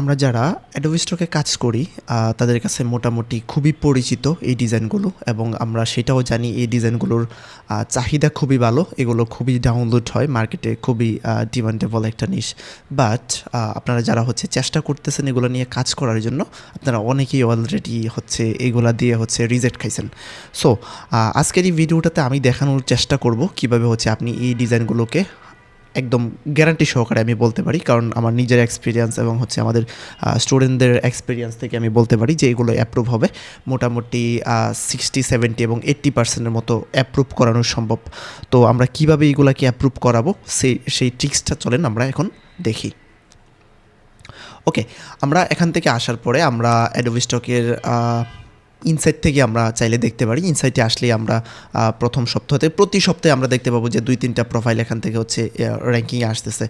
আমরা যারা অ্যাডোবি স্টকে কাজ করি তাদের কাছে মোটামুটি খুবই পরিচিত এই ডিজাইনগুলো এবং আমরা সেটাও জানি এই ডিজাইনগুলোর চাহিদা খুবই ভালো। এগুলো খুবই ডাউনলোড হয় মার্কেটে খুবই ডিমান্ডেবল একটা নিশ বাট আপনারা যারা হচ্ছে চেষ্টা করতেছেন এগুলো নিয়ে কাজ করার জন্য, আপনারা অনেকেই অলরেডি হচ্ছে এগুলা দিয়ে হচ্ছে রিজেক্ট খাইছেন। সো আজকের এই ভিডিওটাতে আমি দেখানোর চেষ্টা করব কীভাবে হচ্ছে আপনি এই ডিজাইনগুলোকে একদম গ্যারান্টি সহকারে আমি বলতে পারি, কারণ আমার নিজের এক্সপিরিয়েন্স এবং হচ্ছে আমাদের স্টুডেন্টদের এক্সপিরিয়েন্স থেকে আমি বলতে পারি যে এগুলো অ্যাপ্রুভ হবে। মোটামুটি সিক্সটি সেভেন্টি এবং এইট্টি পার্সেন্টের মতো অ্যাপ্রুভ করানো সম্ভব। তো আমরা কীভাবে এইগুলাকে অ্যাপ্রুভ করাবো, সেই সেই ট্রিক্সটা চলেন আমরা এখন দেখি। ওকে আমরা এখান থেকে আসার পরে আমরা অ্যাডোবি স্টকের ইনসাইট থেকে আমরা চাইলে দেখতে পারি। ইনসাইটে আসলে আমরা প্রথম সপ্তাহতে, প্রতি সপ্তাহে আমরা দেখতে পাবো যে দুই, তিনটা প্রোফাইল এখান থেকে হচ্ছে র্যাঙ্কিংয়ে আসতেছে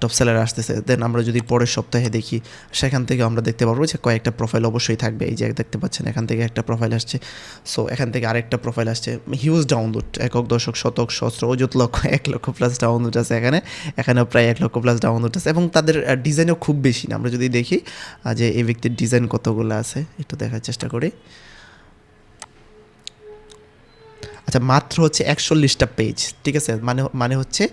টপ সেলার আসতেছে। দেন আমরা যদি পরের সপ্তাহে দেখি, সেখান থেকে আমরা দেখতে পারব যে কয়েকটা প্রোফাইল অবশ্যই থাকবে। এই যে দেখতে পাচ্ছেন, এখান থেকে একটা প্রোফাইল আসছে। সো এখান থেকে আরেকটা প্রোফাইল আসছে। হিউজ ডাউনলোড একক, দশক, শতক, সহস্র, অযুত লক্ষ, এক লক্ষ প্লাস ডাউনলোড আছে এখানে। এখানেও প্রায় এক লক্ষ প্লাস ডাউনলোড আছে এবং তাদের ডিজাইনও খুব বেশি না। আমরা যদি দেখি যে এই ব্যক্তির ডিজাইন কতগুলো আছে, একটু দেখার চেষ্টা করি। আচ্ছা মাত্র হচ্ছে একচল্লিশটা পেজ ঠিক আছে? মানে মানে হচ্ছে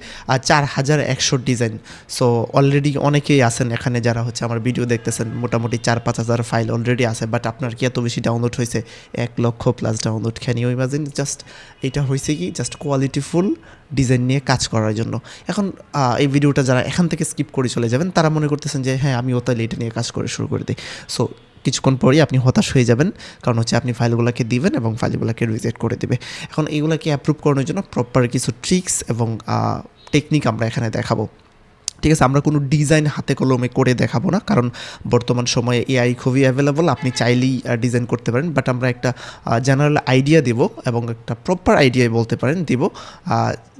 চার হাজার একশো ডিজাইন সো অলরেডি অনেকেই আছেন এখানে যারা হচ্ছে আমার ভিডিও দেখতেছেন, মোটামুটি চার পাঁচ হাজার ফাইল অলরেডি আছে বাট আপনার কি এত বেশি ডাউনলোড হয়েছে? এক লক্ষ plus download can you imagine just এটা হয়েছে কি? জাস্ট কোয়ালিটিফুল ডিজাইন নিয়ে কাজ করার জন্য। এখন এই ভিডিওটা যারা এখান থেকে স্কিপ করে চলে যাবেন, তারা মনে করতেছেন যে হ্যাঁ আমিও তাহলে এটা নিয়ে কাজ করে শুরু করে দিই। সো কিছুক্ষণ পরেই আপনি হতাশ হয়ে যাবেন। কারণ হচ্ছে আপনি ফাইলগুলোকে দিবেন এবং ফাইলগুলোকে রিজেক্ট করে দেবে। এখন এইগুলোকে অ্যাপ্রুভ করানোর জন্য প্রপার কিছু ট্রিক্স এবং টেকনিক আমরা এখানে দেখাবো। ঠিক আছে, আমরা কোনো ডিজাইন হাতে কলমে করে দেখাবো না। কারণ বর্তমান সময়ে এআই খুবই অ্যাভেলেবল আপনি চাইলেই ডিজাইন করতে পারেন। বাট আমরা একটা জেনারেল আইডিয়া দেব এবং একটা প্রপার আইডিয়া বলতে পারেন, দেব।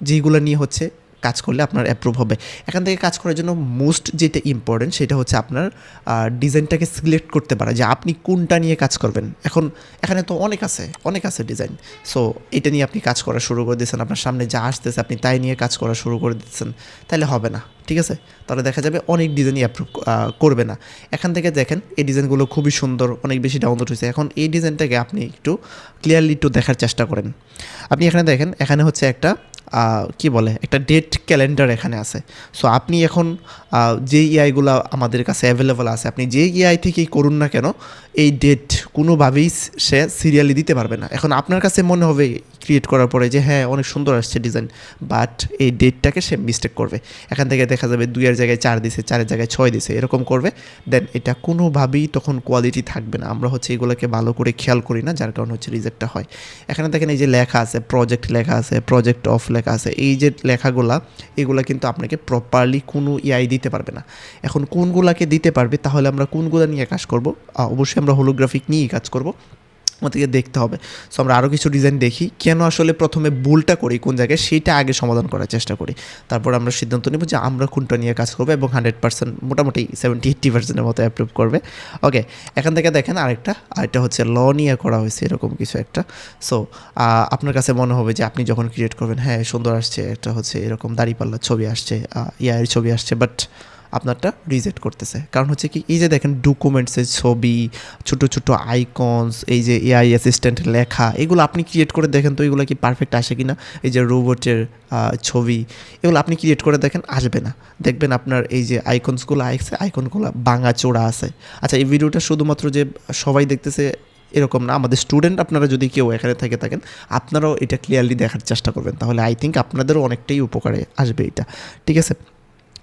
যেগুলো নিয়ে হচ্ছে কাজ করলে আপনার অ্যাপ্রুভ হবে। এখান থেকে কাজ করার জন্য মোস্ট যেটা ইম্পর্টেন্ট সেটা হচ্ছে আপনার ডিজাইনটাকে সিলেক্ট করতে পারা যে আপনি কোনটা নিয়ে কাজ করবেন। এখন এখানে তো অনেক আছে অনেক আছে ডিজাইন সো এটা নিয়ে আপনি কাজ করা শুরু করে দিয়েছেন, আপনার সামনে যা আসতেছে আপনি তাই নিয়ে কাজ করা শুরু করে দিচ্ছেন তাহলে হবে না, ঠিক আছে? তাহলে দেখা যাবে অনেক ডিজাইনই অ্যাপ্রুভ করবে না। এখান থেকে দেখেন, এই ডিজাইনগুলো খুবই সুন্দর, অনেক বেশি ডাউনলোড হয়েছে। এখন এই ডিজাইনটাকে আপনি একটু ক্লিয়ারলি একটু দেখার চেষ্টা করেন। আপনি এখানে দেখেন, এখানে হচ্ছে একটা কি বলে, একটা ডেট ক্যালেন্ডার এখানে আছে। সো আপনি এখন যে ইআইগুলো আমাদের কাছে অ্যাভেলেবল আছে, আপনি যে ইআই থেকেই করুন না কেন, এই ডেট কোনোভাবেই সে সিরিয়ালি দিতে পারবে না। এখন আপনার কাছে মনে হবে ক্রিয়েট করার পরে যে হ্যাঁ অনেক সুন্দর আসছে ডিজাইন বাট এই ডেটটাকে সে মিস্টেক করবে। এখান থেকে দেখা যাবে দুইয়ের জায়গায় চার দিছে, চারের জায়গায় ছয় দিছে, এরকম করবে। দেন এটা কোনোভাবেই তখন কোয়ালিটি থাকবে না। আমরা হচ্ছে এগুলোকে ভালো করে খেয়াল করি না, যার কারণে হচ্ছে রিজেক্টটা হয়। এখানে দেখেন এই যে লেখা আছে প্রজেক্ট লেখা আছে প্রজেক্ট অফ লেখা আছে। এই যে লেখাগুলা, এগুলা কিন্তু আপনাকে প্রপারলি কোনো ইআই দিতে পারবে না। এখন কোনগুলাকে দিতে পারবে, তাহলে আমরা কোনগুলা নিয়ে কাজ করব? অবশ্যই আমরা হোলোগ্রাফিক নিয়েই কাজ করব। আমাদেরকে দেখতে হবে। সো আমরা আরও কিছু ডিজাইন দেখি। কেন আসলে প্রথমে ভুলটা করি, কোন জায়গায় সেইটা আগে সমাধান করার চেষ্টা করি। তারপর আমরা সিদ্ধান্ত নেব যে আমরা কোনটা নিয়ে কাজ করব এবং হান্ড্রেড পার্সেন্ট মোটামুটি সেভেন্টি এইট্টি পার্সেন্টের মতো অ্যাপ্রুভ করবে। ওকে এখান থেকে দেখেন আরেকটা আরেকটা হচ্ছে ল নিয়ে করা হয়েছে, এরকম কিছু একটা। সো আপনার কাছে মনে হবে যে আপনি যখন ক্রিয়েট করবেন হ্যাঁ সুন্দর আসছে, একটা হচ্ছে এরকম দাড়িপাল্লার ছবি আসছে ইয়ার ছবি আসছে বাট আপনারটা রিজেক্ট করতেছে। কারণ হচ্ছে কি, এই যে দেখেন ডকুমেন্টসের ছবি, ছোট ছোট আইকনস এই যে এআই অ্যাসিস্ট্যান্ট লেখা, এগুলো আপনি ক্রিয়েট করে দেখেন তো এগুলো কি পারফেক্ট আসে কি না এই যে রোবটের ছবি, এগুলো আপনি ক্রিয়েট করে দেখেন, আসবে না। দেখবেন আপনার এই যে আইকনসগুলো আসছে আইকনগুলো বাঙা চোড়া আছে। আচ্ছা এই ভিডিওটা শুধুমাত্র যে সবাই দেখতেছে এরকম না, আমাদের স্টুডেন্ট আপনারা যদি কেউ এখানে থেকে থাকেন, আপনারাও এটা ক্লিয়ারলি দেখার চেষ্টা করবেন। তাহলে আই থিঙ্ক আপনাদেরও অনেকটাই উপকারে আসবে এটা। ঠিক আছে?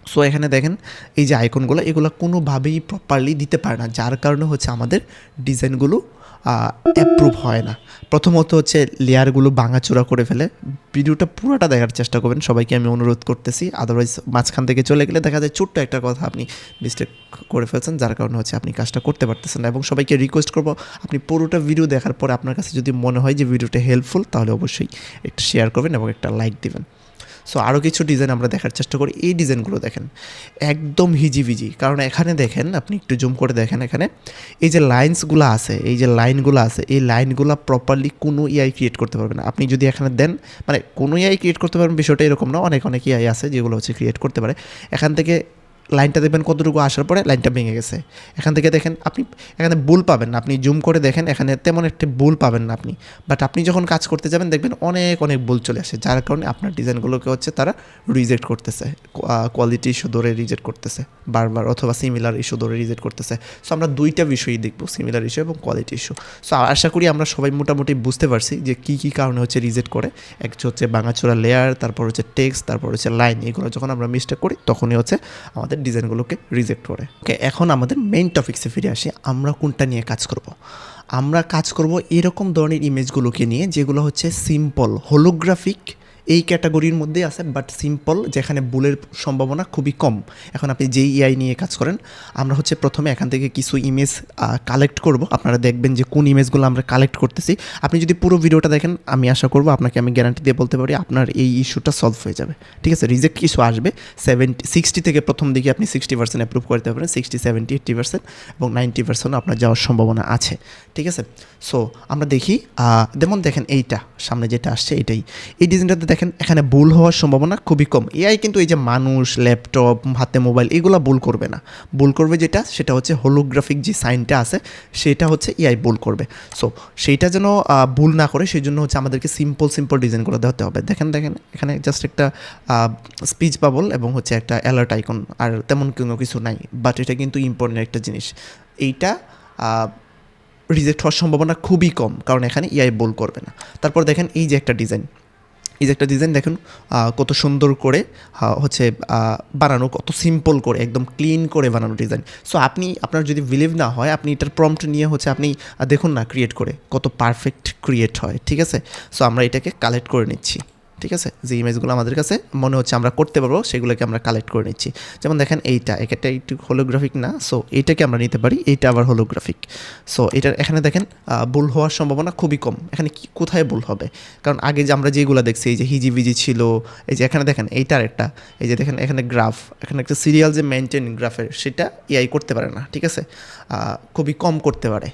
সো এখানে দেখেন, এই যে আইকনগুলো এগুলো কোনোভাবেই প্রপারলি দিতে পারে না। যার কারণে হচ্ছে আমাদের ডিজাইনগুলো অ্যাপ্রুভ হয় না। প্রথমত হচ্ছে লেয়ারগুলো ভাঙাচোরা করে ফেলে। ভিডিওটা পুরোটা দেখার চেষ্টা করবেন। সবাইকে আমি অনুরোধ করতেছি। আদারওয়াইজ মাঝখান থেকে চলে গেলে দেখা যায় ছোট্ট একটা কথা আপনি মিস্টেক করে ফেলছেন, যার কারণে হচ্ছে আপনি কাজটা করতে পারতেছেন না। এবং সবাইকে রিকোয়েস্ট করব, আপনি পুরোটা ভিডিও দেখার পরে আপনার কাছে যদি মনে হয় যে ভিডিওটা হেল্পফুল তাহলে অবশ্যই একটা শেয়ার করবেন এবং একটা লাইক দিবেন। সো আরও কিছু ডিজাইন আমরা দেখার চেষ্টা করি। এই ডিজাইনগুলো দেখেন, একদম হিজিবিজি। কারণ এখানে দেখেন, আপনি একটু জুম করে দেখেন এখানে, এই যে লাইন্সগুলো আছে, এই যে লাইনগুলো আছে, এই লাইনগুলো প্রপারলি কোনো ইআই ক্রিয়েট করতে পারবে না। আপনি যদি এখানে দেন মানে কোনো ইআই ক্রিয়েট করতে পারবেন, বিষয়টা এরকম না। অনেক অনেক ইআই আছে যেগুলো হচ্ছে ক্রিয়েট করতে পারে। এখান থেকে লাইনটা দেখবেন কতটুকু আসার পরে লাইনটা ভেঙে গেছে। এখান থেকে দেখেন আপনি, এখানে ভুল পাবেন না। আপনি জুম করে দেখেন, এখানে তেমন একটা ভুল পাবেন না আপনি। বাট আপনি যখন কাজ করতে যাবেন, দেখবেন অনেক অনেক ভুল চলে আসে, যার কারণে আপনার ডিজাইনগুলোকে হচ্ছে তারা রিজেক্ট করতেছে। কোয়ালিটি ইস্যু ধরে রিজেক্ট করতেছে, বারবার অথবা সিমিলার ইস্যু ধরে রিজেক্ট করতেছে। সো আমরা দুইটা বিষয়ই দেখব সিমিলার ইস্যু এবং কোয়ালিটি ইস্যু সো আশা করি আমরা সবাই মোটামুটি বুঝতে পারছি যে কী কী কারণে হচ্ছে রিজেক্ট করে। এক হচ্ছে বাঙাচোরা লেয়ার তারপর হচ্ছে টেক্সট তারপর হচ্ছে লাইন এগুলো যখন আমরা মিস্টেক করি, তখনই হচ্ছে আমাদের ডিজাইনগুলোকে রিজেক্ট করে। ওকে এখন আমাদের মেইন টপিক্সে ফিরে আসি, আমরা কোনটা নিয়ে কাজ করব? আমরা কাজ করব এরকম ধরনের ইমেজগুলোকে নিয়ে, যেগুলো হচ্ছে সিম্পল হোলোগ্রাফিক এই ক্যাটাগরির মধ্যেই আছে বাট সিম্পল যেখানে ভুলের সম্ভাবনা খুবই কম। এখন আপনি যেই এআই নিয়ে কাজ করেন, আমরা হচ্ছে প্রথমে এখান থেকে কিছু ইমেজ কালেক্ট করব। আপনারা দেখবেন যে কোন ইমেজগুলো আমরা কালেক্ট করতেছি। আপনি যদি পুরো ভিডিওটা দেখেন, আমি আশা করব আপনাকে আমি গ্যারান্টি দিয়ে বলতে পারি আপনার এই ইস্যুটা সলভ হয়ে যাবে। ঠিক আছে? রিজেক্ট কিছু আসবে। সেভেন্টি সিক্সটি থেকে প্রথম দিকে আপনি সিক্সটি পার্সেন্ট অ্যাপ্রুভ করতে পারেন সিক্সটি সেভেন্টি এইট্টি পার্সেন্ট এবং নাইনটি পার্সেন্ট আপনার যাওয়ার সম্ভাবনা আছে। ঠিক আছে? সো আমরা দেখি যেমন দেখেন এইটা, সামনে যেটা আসছে এটাই। এই ডিজাইনটাতে দেখেন এখানে ভুল হওয়ার সম্ভাবনা খুবই কম। এআই কিন্তু এই যে মানুষ ল্যাপটপ হাতে মোবাইল এগুলো ভুল করবে না। ভুল করবে যেটা, সেটা হচ্ছে হোলোগ্রাফিক যে সাইনটা আছে, সেটা হচ্ছে এআই ভুল করবে। সো সেইটা যেন ভুল না করে, সেই জন্য হচ্ছে আমাদেরকে সিম্পল সিম্পল ডিজাইনগুলো দেওয়াতে হবে। দেখেন দেখেন, এখানে জাস্ট একটা স্পিচ বাবল এবং হচ্ছে একটা অ্যালার্ট আইকন আর তেমন কোনো কিছু নাই। বাট এটা কিন্তু ইম্পর্টেন্ট একটা জিনিস। এইটা রিজেক্ট হওয়ার সম্ভাবনা খুবই কম, কারণ এখানে ইআই বোল করবে না। তারপর দেখেন, এই যে একটা ডিজাইন এই যে একটা ডিজাইন দেখুন কত সুন্দর করে হচ্ছে বানানো, কত সিম্পল করে, একদম ক্লিন করে বানানো ডিজাইন সো আপনি, আপনার যদি বিলিভ না হয়, আপনি এটার প্রম্পট নিয়ে হচ্ছে আপনি দেখুন না ক্রিয়েট করে, কত পারফেক্ট ক্রিয়েট হয়, ঠিক আছে? সো আমরা এটাকে কালেক্ট করে নিচ্ছি। ঠিক আছে? যে ইমেজগুলো আমাদের কাছে মনে হচ্ছে আমরা করতে পারব, সেগুলোকে আমরা কালেক্ট করে নিচ্ছি। যেমন দেখেন এইটা একটা একটু হোলোগ্রাফিক না? সো এইটাকে আমরা নিতে পারি, এইটা আবার হোলোগ্রাফিক সো এটার এখানে দেখেন ভুল হওয়ার সম্ভাবনা খুবই কম। এখানে কি, কোথায় ভুল হবে? কারণ আগে যে আমরা যেগুলো দেখছি, এই যে হিজি হিজিবিজি ছিল, এই যে এখানে দেখেন এইটার একটা এই যে দেখেন, এখানে গ্রাফ এখানে একটা সিরিয়াল যে মেনটেন গ্রাফের সেটা এআই করতে পারে না, ঠিক আছে? খুবই কম করতে পারে।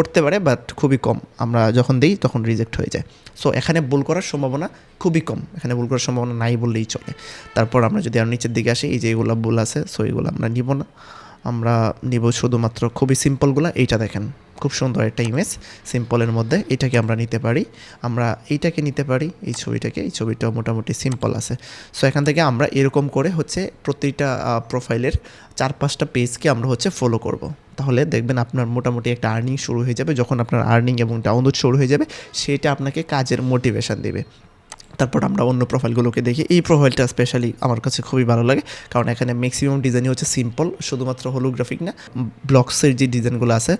করতে পারে বাট খুবই কম। আমরা যখন দিই, তখন রিজেক্ট হয়ে যায়। সো এখানে ভুল করার সম্ভাবনা খুবই কম। এখানে ভুল করার সম্ভাবনা নাই বললেই চলে। তারপর আমরা যদি আর নিচের দিকে আসি, এই যে এগুলো ভুল আছে সো এগুলো আমরা নিব না। আমরা নিব শুধুমাত্র খুবই সিম্পলগুলো এইটা দেখেন, খুব সুন্দর একটা ইমেজ সিম্পলের মধ্যে এটাকে আমরা নিতে পারি। আমরা এইটাকে নিতে পারি, এই ছবিটাকে। এই ছবিটাও মোটামুটি সিম্পল আছে। সো এখান থেকে আমরা এরকম করে হচ্ছে প্রতিটা প্রোফাইলের চার পাঁচটা পেজকে আমরা হচ্ছে ফলো করব। তাহলে দেখবেন আপনার মোটামুটি একটা আর্নিং শুরু হয়ে যাবে। যখন আপনার আর্নিং এবং ডাউনলোড শুরু হয়ে যাবে, সেটা আপনাকে কাজের মোটিভেশন দেবে। তারপর আমরা অন্য প্রোফাইলগুলোকে দেখি। এই প্রোফাইলটা স্পেশালি আমার কাছে খুবই ভালো লাগে। কারণ এখানে ম্যাক্সিমাম ডিজাইনই হচ্ছে সিম্পল শুধুমাত্র হোলোগ্রাফিক না ব্লকসের যে ডিজাইনগুলো আছে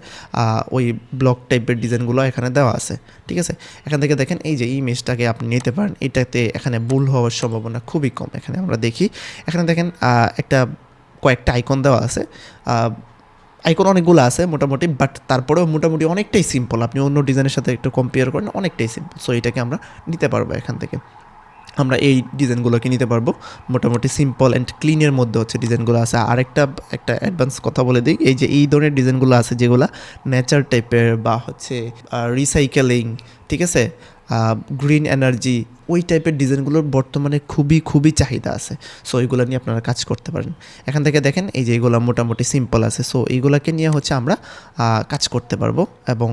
ওই ব্লক টাইপের ডিজাইনগুলো এখানে দেওয়া আছে। ঠিক আছে? এখান থেকে দেখেন, এই যে ইমেজটাকে আপনি নিতে পারেন, এটাতে এখানে ভুল হওয়ার সম্ভাবনা খুবই কম। এখানে আমরা দেখি। এখানে দেখেন একটা কয়েকটা আইকন দেওয়া আছে। আইকন অনেকগুলো আছে মোটামুটি বাট তারপরেও মোটামুটি অনেকটাই সিম্পল আপনি অন্য ডিজাইনের সাথে একটু কম্পেয়ার করেন, অনেকটাই সিম্পল সো এটাকে আমরা নিতে পারব এখান থেকে। আমরা এই ডিজাইনগুলোকে নিতে পারব। মোটামুটি সিম্পল অ্যান্ড ক্লিনের মধ্যে হচ্ছে ডিজাইনগুলো আছে। আরেকটা একটা অ্যাডভান্স কথা বলে দিই, এই যে এই ধরনের ডিজাইনগুলো আছে যেগুলো নেচার টাইপের বা হচ্ছে রিসাইকেলিং ঠিক আছে? গ্রিন এনার্জি ওই টাইপের ডিজাইনগুলোর বর্তমানে খুবই খুবই চাহিদা আছে। সো এইগুলো নিয়ে আপনারা কাজ করতে পারেন। এখান থেকে দেখেন, এই যে এইগুলো মোটামুটি সিম্পল আছে। সো এইগুলোকে নিয়ে হচ্ছে আমরা কাজ করতে পারব এবং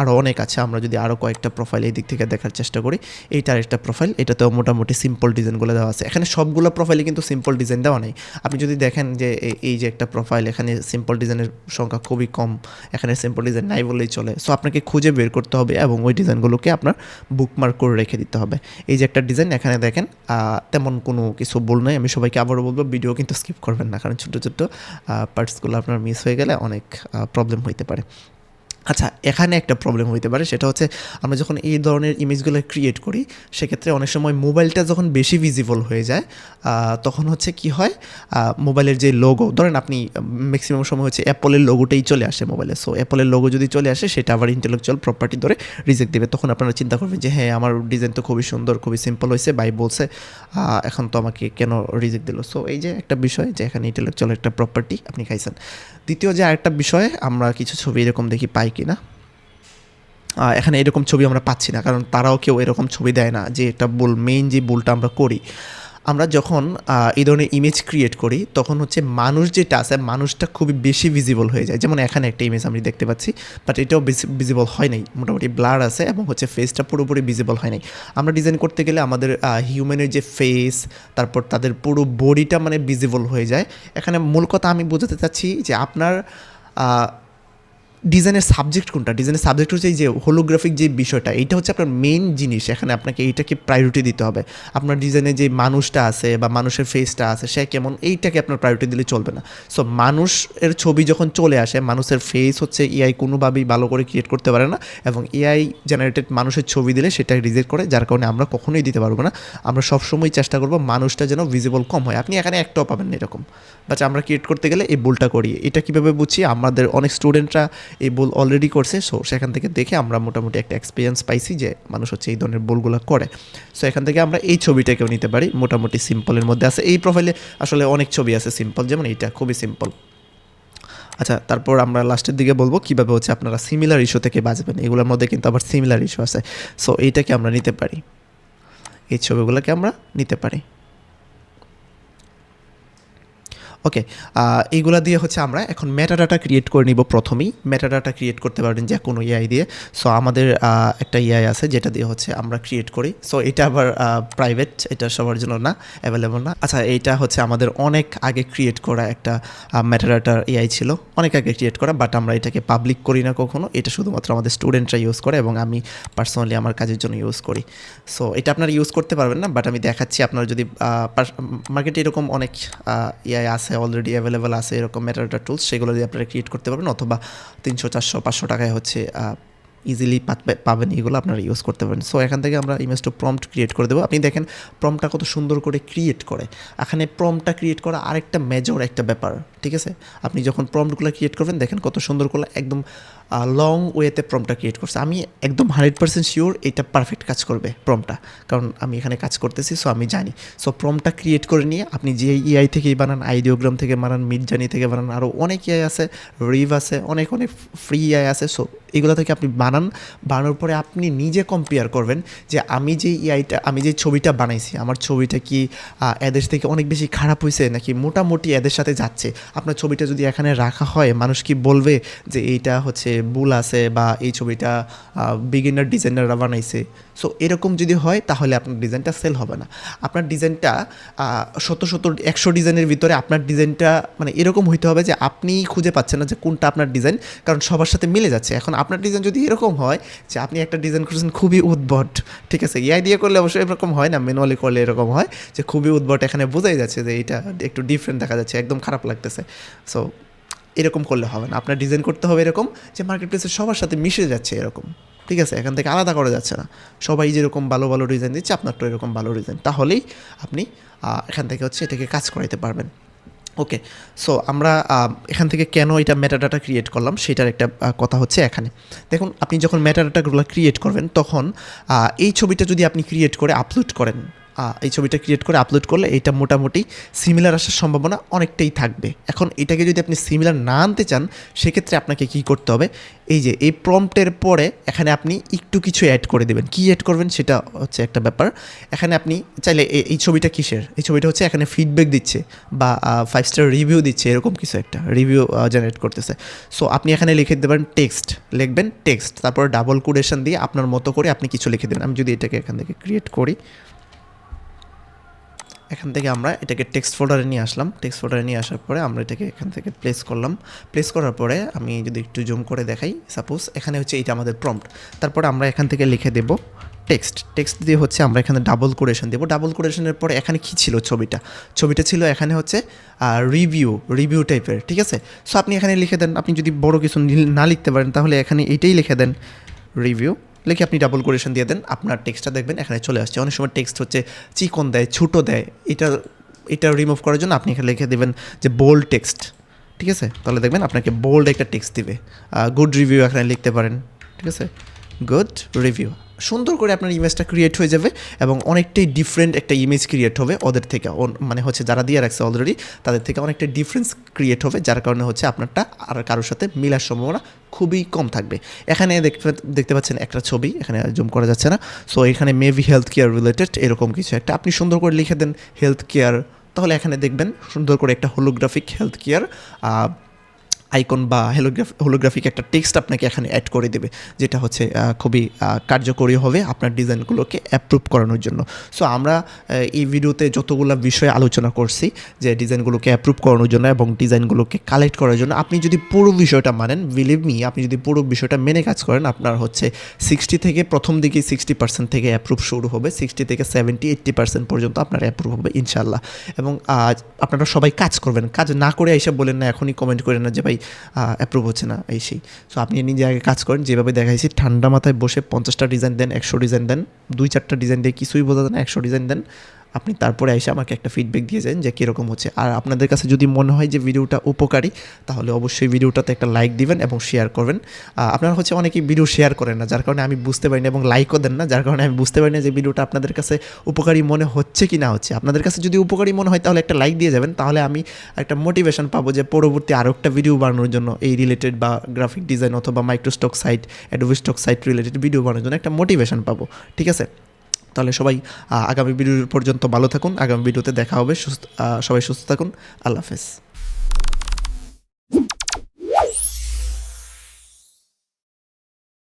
আরও অনেক আছে, আমরা যদি আরও কয়েকটা প্রোফাইল এই দিক থেকে দেখার চেষ্টা করি। এইটার একটা প্রোফাইল এটাতেও মোটামুটি সিম্পল ডিজাইনগুলো দেওয়া আছে। এখানে সবগুলো প্রোফাইলে কিন্তু সিম্পল ডিজাইন দেওয়া নেই। আপনি যদি দেখেন যে এই- যে একটা প্রোফাইল এখানে সিম্পল ডিজাইনের সংখ্যা খুবই কম, এখানে সিম্পল ডিজাইন নাই বললেই চলে। সো আপনাকে খুঁজে বের করতে হবে এবং ওই ডিজাইনগুলোকে আপনার বুকমার্ক করে রেখে দিতে হবে। এই যে একটা ডিজাইন এখানে দেখেন তেমন কোনো কিছু ভুল নয় আমি সবাইকে আবারও বলব ভিডিও কিন্তু স্কিপ করবেন না, কারণ ছোটো ছোটো পার্টসগুলো আপনার মিস হয়ে গেলে অনেক প্রবলেম হইতে পারে। আচ্ছা এখানে একটা প্রবলেম হইতে পারে, সেটা হচ্ছে আমরা যখন এই ধরনের ইমেজগুলো ক্রিয়েট করি, সেক্ষেত্রে অনেক সময় মোবাইলটা যখন বেশি ভিজিবল হয়ে যায় তখন হচ্ছে কি হয় মোবাইলের যে লোগো ধরেন আপনি ম্যাক্সিমাম সময় হচ্ছে অ্যাপলের লোগোটাই চলে আসে মোবাইলে সো অ্যাপলের লোগো যদি চলে আসে, সেটা আবার ইন্টেলেকচুয়াল প্রপার্টি ধরে রিজেক্ট দেবে, তখন আপনারা চিন্তা করবেন যে হ্যাঁ আমার ডিজাইন তো খুবই সুন্দর, খুবই সিম্পল হয়েছে বাই বলছে এখন তো আমাকে কেন রিজেক্ট দিল? সো এই যে একটা বিষয় যে এখানে ইন্টেলেকচুয়াল একটা প্রপার্টি আপনি খাইছেন। দ্বিতীয় যে আরেকটা বিষয়, আমরা কিছু ছবি এরকম দেখি পাই কি না এখানে এরকম ছবি আমরা পাচ্ছি না, কারণ তারাও কেউ এরকম ছবি দেয় না যে এটা ভুল মেইন যে ভুলটা আমরা করি। আমরা যখন এই ধরনের ইমেজ ক্রিয়েট করি, তখন হচ্ছে মানুষ যেটা আছে মানুষটা খুবই বেশি ভিজিবল হয়ে যায়। যেমন এখানে একটা ইমেজ আমি দেখতে পাচ্ছি বাট এটাও ভিজিবল হয় নাই। মোটামুটি ব্লার আছে এবং হচ্ছে ফেসটা পুরোপুরি ভিজিবল হয় নাই। আমরা ডিজাইন করতে গেলে আমাদের হিউম্যানের যে ফেস তারপর তাদের পুরো বডিটা মানে ভিজিবল হয়ে যায়। এখানে মূল কথা আমি বোঝাতে চাচ্ছি যে আপনার ডিজাইনের সাবজেক্ট কোনটা? ডিজাইনের সাবজেক্ট হচ্ছে এই যে হোলোগ্রাফিক যে বিষয়টা, এইটা হচ্ছে আপনার মেন জিনিস। এখানে আপনাকে এইটাকে প্রায়োরিটি দিতে হবে। আপনার ডিজাইনে যে মানুষটা আছে বা মানুষের ফেসটা আছে, সে কেমন, এইটাকে আপনার প্রায়োরিটি দিলে চলবে না। সো মানুষের ছবি যখন চলে আসে, মানুষের ফেস হচ্ছে এআই কোনোভাবেই ভালো করে ক্রিয়েট করতে পারে না এবং এআই জেনারেটেড মানুষের ছবি দিলে সেটা রিজেক্ট করে, যার কারণে আমরা কখনোই দিতে পারব না। আমরা সবসময় চেষ্টা করব মানুষটা যেন ভিজিবল কম হয়। আপনি এখানে একটাও পাবেন না এরকম। বাট আমরা ক্রিয়েট করতে গেলে এই ভুলটা করি। এটা কীভাবে বুঝছি? আমাদের অনেক স্টুডেন্টরা এই বোল অলরেডি করছে সো সেখান থেকে দেখে আমরা মোটামুটি একটা এক্সপিরিয়েন্স পাইছি যে মানুষ হচ্ছে এই ধরনের বোলগুলো করে। সো এখান থেকে আমরা এই ছবিটাকেও নিতে পারি, মোটামুটি সিম্পলের মধ্যে আছে। এই প্রোফাইলে আসলে অনেক ছবি আছে সিম্পল যেমন এইটা খুবই সিম্পল আচ্ছা তারপর আমরা লাস্টের দিকে বলব, কীভাবে হচ্ছে আপনারা সিমিলার ইস্যু থেকে বাঁচবেন। এগুলোর মধ্যে কিন্তু আবার সিমিলার ইস্যু আছে। সো এইটাকে আমরা নিতে পারি। এই ছবিগুলোকে আমরা নিতে পারি। ওকে এইগুলা দিয়ে হচ্ছে আমরা এখন মেটাডাটা ক্রিয়েট করে নিব প্রথমেই। মেটাডাটা ক্রিয়েট করতে পারবেন যে কোনো ইআই দিয়ে। সো আমাদের একটা এআই আছে যেটা দিয়ে হচ্ছে আমরা ক্রিয়েট করি। সো এটা আবার প্রাইভেট এটা সবার জন্য না অ্যাভেলেবল না। আচ্ছা এইটা হচ্ছে আমাদের অনেক আগে ক্রিয়েট করা একটা মেটাডাটার এআই ছিল। অনেক আগে ক্রিয়েট করা বাট আমরা এটাকে পাবলিক করি না কখনো। এটা শুধুমাত্র আমাদের স্টুডেন্টরা ইউজ করে এবং আমি পার্সোনালি আমার কাজের জন্য ইউজ করি। সো এটা আপনারা ইউজ করতে পারবেন না বাট আমি দেখাচ্ছি। আপনারা যদি মার্কেটে এরকম অনেক এআই আছে অলরেডি অ্যাভেলেবেল আছে এরকম মেটাডাটা টুলস সেগুলো দিয়ে আপনারা ক্রিয়েট করতে পারবেন অথবা তিনশো, চারশো, পাঁচশো টাকায় হচ্ছে ইজিলি পাবেন, এগুলো আপনারা ইউজ করতে পারেন। সো এখান থেকে আমরা ইমেজটা প্রম্পট ক্রিয়েট করে দেবো। আপনি দেখেন প্রম্পটা কত সুন্দর করে ক্রিয়েট করে। এখানে প্রম্পটা ক্রিয়েট করা আরেকটা মেজর একটা ব্যাপার, ঠিক আছে? আপনি যখন প্রম্পটগুলো ক্রিয়েট করবেন, দেখেন কত সুন্দর করে একদম লং ওয়েতে প্রম্পটটা ক্রিয়েট করছে। আমি একদম হান্ড্রেড পার্সেন্ট শিওর এটা পারফেক্ট কাজ করবে প্রম্পটটা কারণ আমি এখানে কাজ করতেছি সো আমি জানি। সো প্রম্পটটা ক্রিয়েট করে নিয়ে আপনি যে ইআই থেকেই বানান আইডিওগ্রাম থেকে বানান মিডজানি থেকে বানান আরও অনেক ইআই আছে রিভ আছে, অনেক অনেক ফ্রি ইআই আছে সো এগুলো থেকে আপনি বানান। বানানোর পরে আপনি নিজে কম্পেয়ার করবেন যে আমি যে ইআইটা আমি যে ছবিটা বানাইছি, আমার ছবিটা কি এদের থেকে অনেক বেশি খারাপ হয়েছে নাকি মোটামুটি এদের সাথে যাচ্ছে? আপনার ছবিটা যদি এখানে রাখা হয়, মানুষ কি বলবে যে এইটা হচ্ছে ভুল আছে বা এই ছবিটা বিগিনার ডিজাইনাররা বানাইছে। সো এরকম যদি হয়, তাহলে আপনার ডিজাইনটা সেল হবে না। আপনার ডিজাইনটা শত শত, একশো ডিজাইনের ভিতরে আপনার ডিজাইনটা মানে এরকম হইতে হবে যে আপনি খুঁজে পাচ্ছেন না যে কোনটা আপনার ডিজাইন কারণ সবার সাথে মিলে যাচ্ছে। এখন আপনার ডিজাইন যদি এরকম হয়, যে আপনি একটা ডিজাইন করেছেন খুবই উদ্ভট, ঠিক আছে? ইআই দিয়ে করলে অবশ্যই এরকম হয় না ম্যানুয়ালি করলে এরকম হয়, যে খুবই উদ্ভট, এখানে বোঝাই যাচ্ছে যে এটা একটু ডিফারেন্ট দেখা যাচ্ছে, একদম খারাপ লাগতেছে। সো এরকম করলে হবে না। আপনার ডিজাইন করতে হবে এরকম যে মার্কেট প্লেসে সবার সাথে মিশে যাচ্ছে এরকম। ঠিক আছে? এখান থেকে আলাদা করা যাচ্ছে না। সবাই যেরকম ভালো ভালো ডিজাইন দিচ্ছে আপনারটা এরকম ভালো ডিজাইন তাহলেই আপনি এখান থেকে হচ্ছে এটাকে কাজ করাইতে পারবেন। ওকে সো আমরা এখান থেকে কেন এটা মেটাডাটা ক্রিয়েট করলাম সেটার একটা কথা হচ্ছে এখানে। দেখুন, আপনি যখন মেটাডাটাগুলো ক্রিয়েট করবেন, তখন এই ছবিটা যদি আপনি ক্রিয়েট করে আপলোড করেন এই ছবিটা ক্রিয়েট করে আপলোড করলে এটা মোটামুটি সিমিলার আসার সম্ভাবনা অনেকটাই থাকবে। এখন এটাকে যদি আপনি সিমিলার না আনতে চান, সেক্ষেত্রে আপনাকে কি করতে হবে? এই যে, এই প্রম্পটের পরে এখানে আপনি একটু কিছু অ্যাড করে দেবেন। কি অ্যাড করবেন সেটা হচ্ছে একটা ব্যাপার। এখানে আপনি চাইলে এই ছবিটা কিসের? এই ছবিটা হচ্ছে এখানে ফিডব্যাক দিচ্ছে বা ফাইভ স্টার রিভিউ দিচ্ছে, এরকম কিছু একটা রিভিউ জেনারেট করতেছে। সো আপনি এখানে লিখে দেবেন টেক্সট লিখবেন টেক্সট তারপর ডাবল কোডেশন দিয়ে আপনার মতো করে আপনি কিছু লিখে দেবেন। আমি যদি এটাকে এখান থেকে ক্রিয়েট করি এখান থেকে আমরা এটাকে টেক্সট ফোল্ডারে নিয়ে আসলাম। টেক্সট ফোল্ডারে নিয়ে আসার পরে আমরা এটাকে এখান থেকে প্লেস করলাম। প্লেস করার পরে আমি যদি একটু জুম করে দেখাই সাপোজ এখানে হচ্ছে এটা আমাদের প্রম্পট তারপরে আমরা এখান থেকে লিখে দেব টেক্সট টেক্সট দিয়ে হচ্ছে আমরা এখানে ডাবল কোরেশন দেবো। ডাবল কোরেশনের পরে এখানে কী ছিল ছবিটা? ছবিটা ছিল এখানে হচ্ছে রিভিউ রিভিউ টাইপের ঠিক আছে? সো আপনি এখানে লিখে দেন। আপনি যদি বড় কিছু না লিখতে পারেন, তাহলে এখানে এইটাই লিখে দেন রিভিউ লিখে আপনি ডাবল কোরেশন দিয়ে দেন, আপনার টেক্সটটা দেখবেন, এখানে চলে আসছে। অনেক সময় টেক্সট হচ্ছে, চিকন দেয়, ছোটো দেয়, এটা এটা রিমুভ করার জন্য আপনি এখানে লিখে দেবেন যে বোল্ড টেক্সট ঠিক আছে? তাহলে দেখবেন আপনাকে বোল্ড একটা টেক্সট দিবে। গুড রিভিউ এখানে লিখতে পারেন, ঠিক আছে? গুড রিভিউ সুন্দর করে আপনার ইমেজটা ক্রিয়েট হয়ে যাবে এবং অনেকটাই ডিফারেন্ট একটা ইমেজ ক্রিয়েট হবে ওদের থেকে। মানে হচ্ছে যারা দিয়ে রাখছে অলরেডি তাদের থেকে অনেকটা ডিফারেন্স ক্রিয়েট হবে, যার কারণে হচ্ছে আপনারটা আর কারোর সাথে মিলার সম্ভাবনা খুবই কম থাকবে। এখানে দেখতে দেখতে পাচ্ছেন একটা ছবি, এখানে জুম করা যাচ্ছে না। সো এখানে মেবি হেলথ কেয়ার রিলেটেড এরকম কিছু একটা। আপনি সুন্দর করে লিখে দেন হেলথ কেয়ার তাহলে এখানে দেখবেন সুন্দর করে একটা হোলোগ্রাফিক হেলথ কেয়ার আইকন বা হেলোগ্রাফ হোলোগ্রাফিক একটা টেক্সট আপনাকে এখানে অ্যাড করে দেবে, যেটা হচ্ছে খুবই কার্যকরী হবে আপনার ডিজাইনগুলোকে অ্যাপ্রুভ করানোর জন্য। সো আমরা এই ভিডিওতে যতগুলো বিষয়ে আলোচনা করছি, যে ডিজাইনগুলোকে অ্যাপ্রুভ করানোর জন্য এবং ডিজাইনগুলোকে কালেক্ট করার জন্য, আপনি যদি পুরো বিষয়টা মানেন বিলিভ মি আপনি যদি পুরো বিষয়টা মেনে কাজ করেন, আপনার হচ্ছে সিক্সটি থেকে প্রথম দিকে সিক্সটি পার্সেন্ট থেকে অ্যাপ্রুভ শুরু হবে সিক্সটি থেকে সেভেন্টি এইট্টি পার্সেন্ট পর্যন্ত আপনার অ্যাপ্রুভ হবে ইনশাল্লাহ এবং আপনারা সবাই কাজ করবেন, কাজ না করে এসে বলেন না, এখনই কমেন্ট করেন না যে, ভাই অ্যাপ্রুভ হচ্ছে না এই সেই। সো আপনি নিজে আগে কাজ করেন, যেভাবে দেখাইছি, ঠান্ডা মাথায় বসে পঞ্চাশটা ডিজাইন দেন, একশো ডিজাইন দেন, দুই চারটা ডিজাইন দিয়ে কিছুই বোঝা যায় না, একশো ডিজাইন দেন আপনি তারপরে এসে আমাকে একটা ফিডব্যাক দিয়ে যান যে কীরকম হচ্ছে। আর আপনাদের কাছে যদি মনে হয় যে ভিডিওটা উপকারী, তাহলে অবশ্যই ভিডিওটাতে একটা লাইক দিবেন এবং শেয়ার করবেন। আপনারা হচ্ছে অনেকেই ভিডিও শেয়ার করেন না, যার কারণে আমি বুঝতে পারি না এবং লাইকও দেন না, যার কারণে আমি বুঝতে পারি না যে ভিডিওটা আপনাদের কাছে উপকারী মনে হচ্ছে কি না হচ্ছে। আপনাদের কাছে যদি উপকারী মনে হয়, তাহলে একটা লাইক দিয়ে যাবেন। তাহলে আমি একটা মোটিভেশন পাবো যে পরবর্তী আরও একটা ভিডিও বানানোর জন্য এই রিলেটেড বা গ্রাফিক ডিজাইন অথবা microstock site Adobe stock site related video বানানোর জন্য একটা মোটিভেশন পাবো। ঠিক আছে? তাহলে সবাই আগামী ভিডিও পর্যন্ত ভালো থাকুন। আগামী ভিডিওতে দেখা হবে। সুস্থ সবাই সুস্থ থাকুন। আল্লাহ হাফেজ।